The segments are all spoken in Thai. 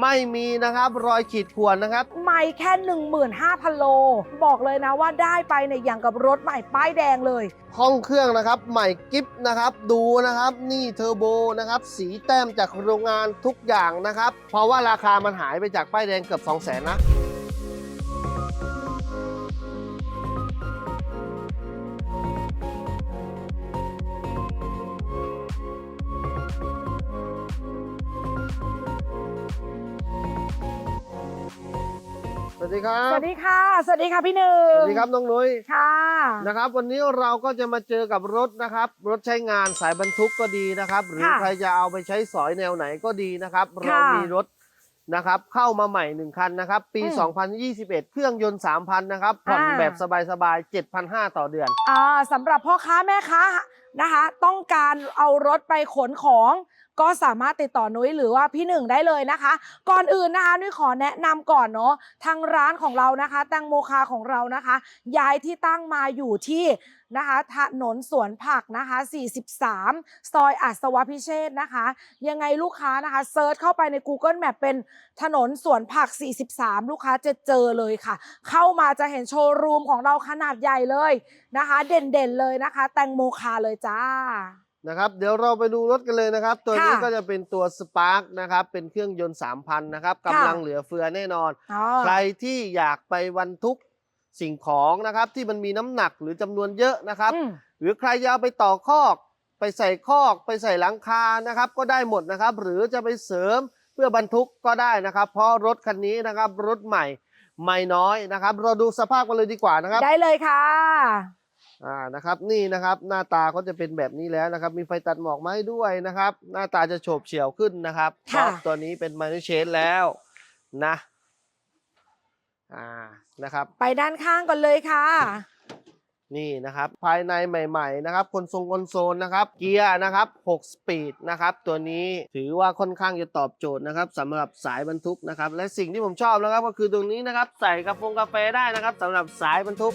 ไม่มีนะครับรอยขีดข่วนนะครับ ไม่แค่ 15,000 โล บอกเลยนะว่าได้ไปเนี่ยอย่างกับรถใหม่ป้ายแดงเลย ห้องเครื่องนะครับ ใหม่กิฟนะครับ ดูนะครับ นี่เทอร์โบนะครับ สีแต้มจากโรงงานทุกอย่างนะครับ เพราะว่าราคามันหายไปจากป้ายแดงเกือบ 2 0 0 0 0นนะ วัสดีครับ สวัสดีค่ะ สวัสดีค่ะพี่หนึ่งสวัสดีครับน้องนุ้ยค่ะนะครับ วันนี้เราก็จะมาเจอกับรถนะครับ รถใช้งานสายบรรทุกก็ดีนะครับ หรือค่ะใครจะเอาไปใช้สอยแนวไหนก็ดีนะครับ เราค่ะมีรถนะครับเข้ามาใหม่1คันนะครับ ปีอืม2021 เครื่องยนต์ 3,000 นะครับ ผ่อนอ่าแบบสบายๆ7,500 ต่อเดือน อ่าสำหรับพ่อค้าแม่ค้านะคะ ต้องการเอารถไปขนของก็สามารถติดต่อนุ้ยหรือว่าพี่หนึ่งได้เลยนะคะ ก่อนอื่นนะคะนุ้ยขอแนะนำก่อนเนาะทางร้านของเรานะคะแตงโมคาของเรานะคะ ย้ายที่ตั้งมาอยู่ที่นะคะถนนสวนผักนะคะ 43 ซอยอัศวพิเชษนะคะ ยังไงลูกค้านะคะเซิร์ชเข้าไปใน Google Map เป็นถนนสวนผัก 43 ลูกค้าจะเจอเลยค่ะ เข้ามาจะเห็นโชว์รูมของเราขนาดใหญ่เลยนะคะ เด่นๆเลยนะคะ แตงโมคาเลยจ้า นะครับ เดี๋ยวเราไปดูรถกันเลยนะครับ ตัวนี้ค่ะก็จะเป็นตัว Spark นะครับ เป็นเครื่องยนต์ 3,000 นะครับกำลังเหลือเฟือแน่นอน อ๋อ ใครที่อยากไปบรรทุกสิ่งของนะครับ ที่มันมีน้ำหนักหรือจำนวนเยอะนะครับ อืม หรือใครจะเอาไปต่อคอก ไปใส่คอก ไปใส่หลังคานะครับ ก็ได้หมดนะครับ หรือจะไปเสริมเพื่อบรรทุกก็ได้นะครับ เพราะรถคันนี้นะครับรถใหม่ไม่น้อยนะครับ เราดูสภาพกันเลยดีกว่านะครับ ได้เลยค่ะ อ่านะครับนี่นะครับหน้าตาเขาจะเป็นแบบนี้แล้วนะครับ มีไฟตัดหมอกมาให้ด้วยนะครับ หน้าตาจะโฉบเฉี่ยวขึ้นนะครับเพค่ะราะตัวนี้เป็นมานุเชนแล้วนะอ่านะครับ ไปด้านข้างก่อนเลยค่ะ นี่นะครับภายในใหม่ ๆ นะครับคอนโซลคอนโซลนะครับเกียร์นะครับ6สปีดนะครับตัวนี้ถือว่าค่อนข้างจะตอบโจทย์นะครับสำหรับสายบรรทุกนะครับ และสิ่งที่ผมชอบนะครับก็คือตรงนี้นะครับ ใส่กาแฟกาแฟได้นะครับสำหรับสายบรรทุก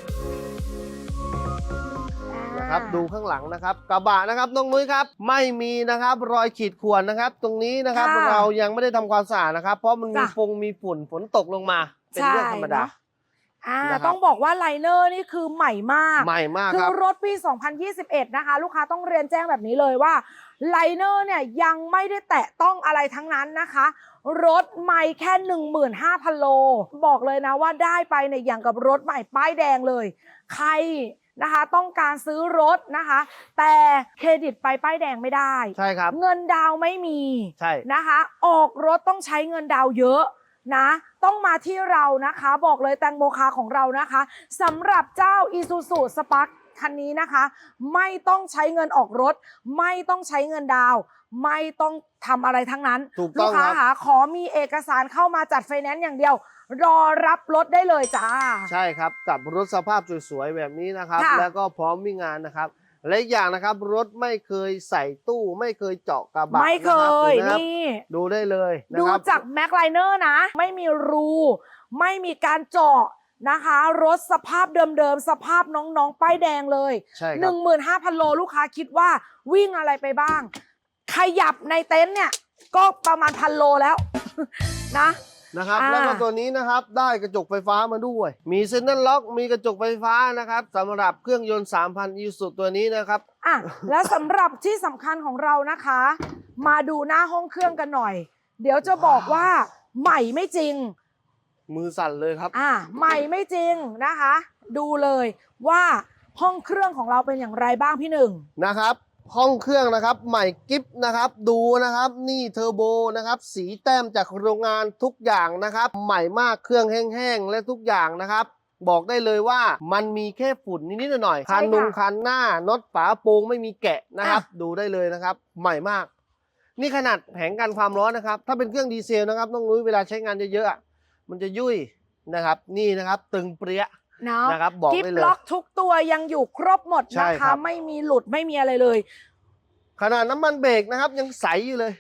นะครับดูข้างหลังนะครับ กระบะนะครับน้องนุ้ยครับ ไม่มีนะครับรอยขีดข่วนนะครับ ตรงนี้นะครับค่ะเรายังไม่ได้ทำความสะอาดนะครับ เพราะมันมีจ้ะ ฟงมีฝุ่นฝนตกลงมา เป็นเรื่องธรรมดาใช่เนอะอ่านะครับ ต้องบอกว่าไลเนอร์นี่คือใหม่มาก ใหม่มากคืคอรับ รถปี 2021 นะคะ ลูกค้าต้องเรียนแจ้งแบบนี้เลยว่าไลเนอร์เนี่ยยังไม่ได้แตะต้องอะไรทั้งนั้นนะคะ รถใหม่แค่ 15,000 โล บอกเลยนะว่าได้ไปเนี่ยอย่างกับรถใหม่ป้ายแดงเลย ใคร นะคะ ต้องการซื้อรถนะคะ แต่เครดิตไปป้ายแดงไม่ได้ ใช่ครับ เงินดาวน์ไม่มีใช่นะคะ ออกรถต้องใช้เงินดาวน์เยอะนะ ต้องมาที่เรานะคะ บอกเลยแตงโมคาของเรานะคะสำหรับเจ้า Isuzu Spark คันนี้นะคะ ไม่ต้องใช้เงินออกรถ ไม่ต้องใช้เงินดาวน์ไม่ต้องทำอะไรทั้งนั้น ถูกลูต้กองค้าครับหาขอมีเอกสารเข้ามาจัดไฟแนนซ์อย่างเดียว รอรับรถได้เลยจ้า ใช่ครับกับรถสภาพสวยๆแบบนี้นะครับ ค่ะ แล้วก็พร้อมวิ่งงานนะครับ และอีกอย่างนะครับรถไม่เคยใส่ตู้ไม่เคยเจาะกระบะไม่เคยนะครับนี่ ดูได้เลยนะดูครับ จากแม็กไลเนอร์นะ ไม่มีรู ไม่มีการเจาะนะคะ รถสภาพเดิมๆ สภาพน้องๆ ป้ายแดงเลย ใช่คหรับนึ่งหมื่นห้าพันโลลูกค้าคิดว่าวิ่งอะไรไปบ้าง ขยับในเต็นท์เนี่ย ก็ประมาณพันโลแล้ว นะ นะครับอ่า แล้วก็ตัวนี้นะครับได้กระจกไฟฟ้ามาด้วย มีเซ็นเตอร์ล็อกมีกระจกไฟฟ้านะครับสำหรับเครื่องยนต์ 3,000อีสุตัวนี้นะครับ อะแล้วสำหรับที่สำคัญของเรานะคะ มาดูหน้าห้องเครื่องกันหน่อย เดี๋ยวจะบอกว่าใหม่ไม่จริง มือสั่นเลยครับ อ่าใหม่ไม่จริงนะคะ ดูเลยว่าห้องเครื่องของเราเป็นอย่างไรบ้างพี่หนึ่งนะครับ ห้องเครื่องนะครับ ใหม่กิฟนะครับ ดูนะครับ นี่เทอร์โบนะครับ สีแต้มจากโรงงานทุกอย่างนะครับ ใหม่มากเครื่องแห้งๆ และทุกอย่างนะครับ บอกได้เลยว่ามันมีแค่ฝุ่นนิดๆหน่อยๆใช่คันค่ะนุงคันหน้าน็อตฝาโปรงไม่มีแกะนะครับอะดูได้เลยนะครับ ใหม่มาก นี่ขนาดแผงกันความร้อนนะครับ ถ้าเป็นเครื่องดีเซลนะครับต้องรู้เวลาใช้งานเยอะๆอะมันจะยุ่ยนะครับ นี่นะครับ ตึงเปรี้ยเนาะนะครับบอกกิฟได้ต์เลยล็อกทุกตัวยังอยู่ครบหมดใช่นะครัคะบไม่มีหลุดไม่มีอะไรเลย ขนาดน้ำมันเบรกนะครับ ยังใสอยู่เลย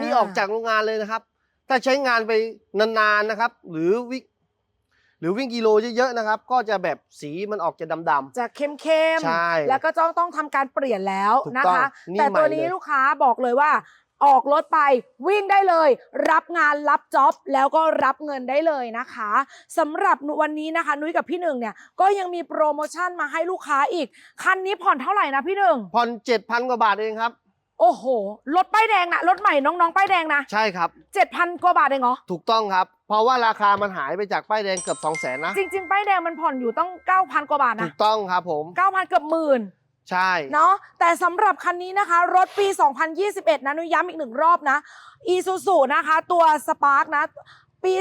นี่ออกจากโรงงานเลยนะครับ ถ้าใช้งานไปนานๆนะครับ หรือวิหรือวิ่งกิโลเยอะๆนะครับ ก็จะแบบสีมันออกจะดำจะเข้มเข้มๆ ใช่ แล้วก็ต้องต้องทำการเปลี่ยนแล้วถูกนะต้องคะนี่แต่ตัวใหม่นี้เลยลูกค้าบอกเลยว่า ออกรถไปวิ่งได้เลย รับงานรับจ็อบแล้วก็รับเงินได้เลยนะคะสำหรับวันนี้นะคะ นุ้ยกับพี่หนึ่งเนี่ยก็ยังมีโปรโมชั่นมาให้ลูกค้าอีก คันนี้ผ่อนเท่าไหร่นะพี่หนึ่งผ่อนเจ็ดพันกว่าบาทเองครับ โอ้โหรถป้ายแดงนะรถใหม่น้องๆป้ายแดงนะใช่ครับเจ็ดพันกว่าบาทเองเหรอถูกต้องครับ เพราะว่าราคามันหายไปจากป้ายแดงเกือบ2 0 0แสนนะจริงๆป้ายแดงมันผ่อนอยู่ต้อง9,000กว่าบาทถูนะกต้องครับผม9,000เกือบหมื่น ใช่ เนาะแต่สำหรับคันนี้นะคะ รถปี 2021 นะนุ้ยย้ำอีกหนึ่งรอบนะ Isuzu นะคะ ตัว Spark นะ ปี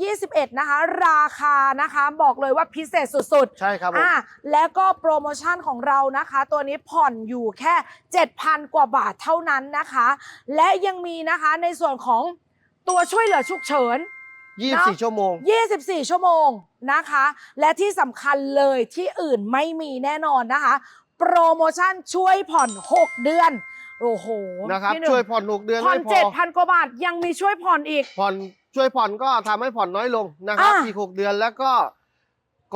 2021 นะคะ ราคานะคะบอกเลยว่าพิเศษสุดใช่ครับๆผม อะแล้วก็โปรโมชั่นของเรานะคะ ตัวนี้ผ่อนอยู่แค่ 7,000 กว่าบาทเท่านั้นนะคะ และยังมีนะคะในส่วนของตัวช่วยเหลือฉุกเฉิน 24 ชั่วโมง 24 ชั่วโมงนะคะ และที่สำคัญเลยที่อื่นไม่มีแน่นอนนะคะโปรโมชั่นช่วยผ่อน 6 เดือน โอ้โหนะครับพี่หนึ่งช่วยผ่อน6เดือนผ่อนไม่พอเจ็ดพันกว่าบาทยังมีช่วยผ่อนอีก ผ่อนช่วยผ่อนก็ทำให้ผ่อนน้อยลงนะครับอะ อีก6เดือนแล้วก็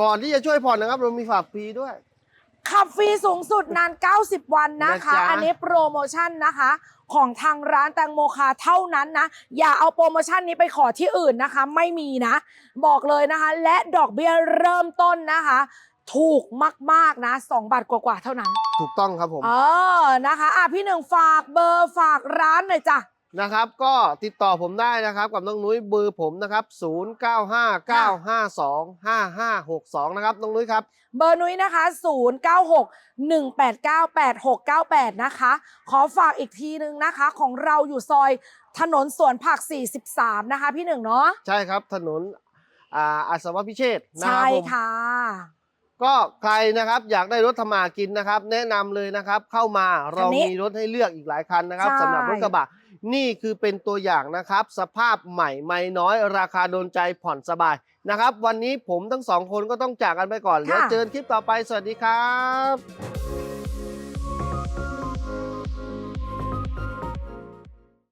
ก่อนที่จะช่วยผ่อนนะครับเรามีฝากฟรีด้วย ขับฟรีสูงสุดนาน 90 วันนะคะนะจ๊ะอันนี้โปรโมชั่นนะคะ ของทางร้านแตงโมคาเท่านั้นนะ อย่าเอาโปรโมชั่นนี้ไปขอที่อื่นนะคะ ไม่มีนะ บอกเลยนะคะ และดอกเบี้ยเริ่มต้นนะคะ ถูกมากๆนะ 2 บาทกว่าๆเท่านั้น ถูกต้องครับผม เออนะคะอะพี่หนึ่งฝากเบอร์ฝากร้านหน่อยจ้ะ นะครับ ก็ติดต่อผมได้นะครับกับน้องนุ้ยเบอร์ผมนะครับ 0959525562 นะครับน้องนุ้ยครับ เบอร์นุ้ยนะคะ 0961898698 นะคะ ขอฝากอีกทีนึงนะคะ ของเราอยู่ซอยถนนสวนผัก 43 นะคะ พี่หนึ่งเนาะ ใช่ครับถนนอ่าอัศวพิเชษฐ์นะคใช่รับผม ค่ะ ก็ใครนะครับอยากได้รถธรรมากินนะครับ แนะนำเลยนะครับ เข้ามาเราคันนี้มีรถให้เลือกอีกหลายคันนะครับใช่ สำหรับรถกระบะ นี่คือเป็นตัวอย่างนะครับ สภาพใหม่ไม่น้อย ราคาโดนใจผ่อนสบายนะครับ วันนี้ผมทั้งสองคนก็ต้องจากกันไปก่อนเดี๋ยวเจอกันคลิปต่อไปสวัสดีครับ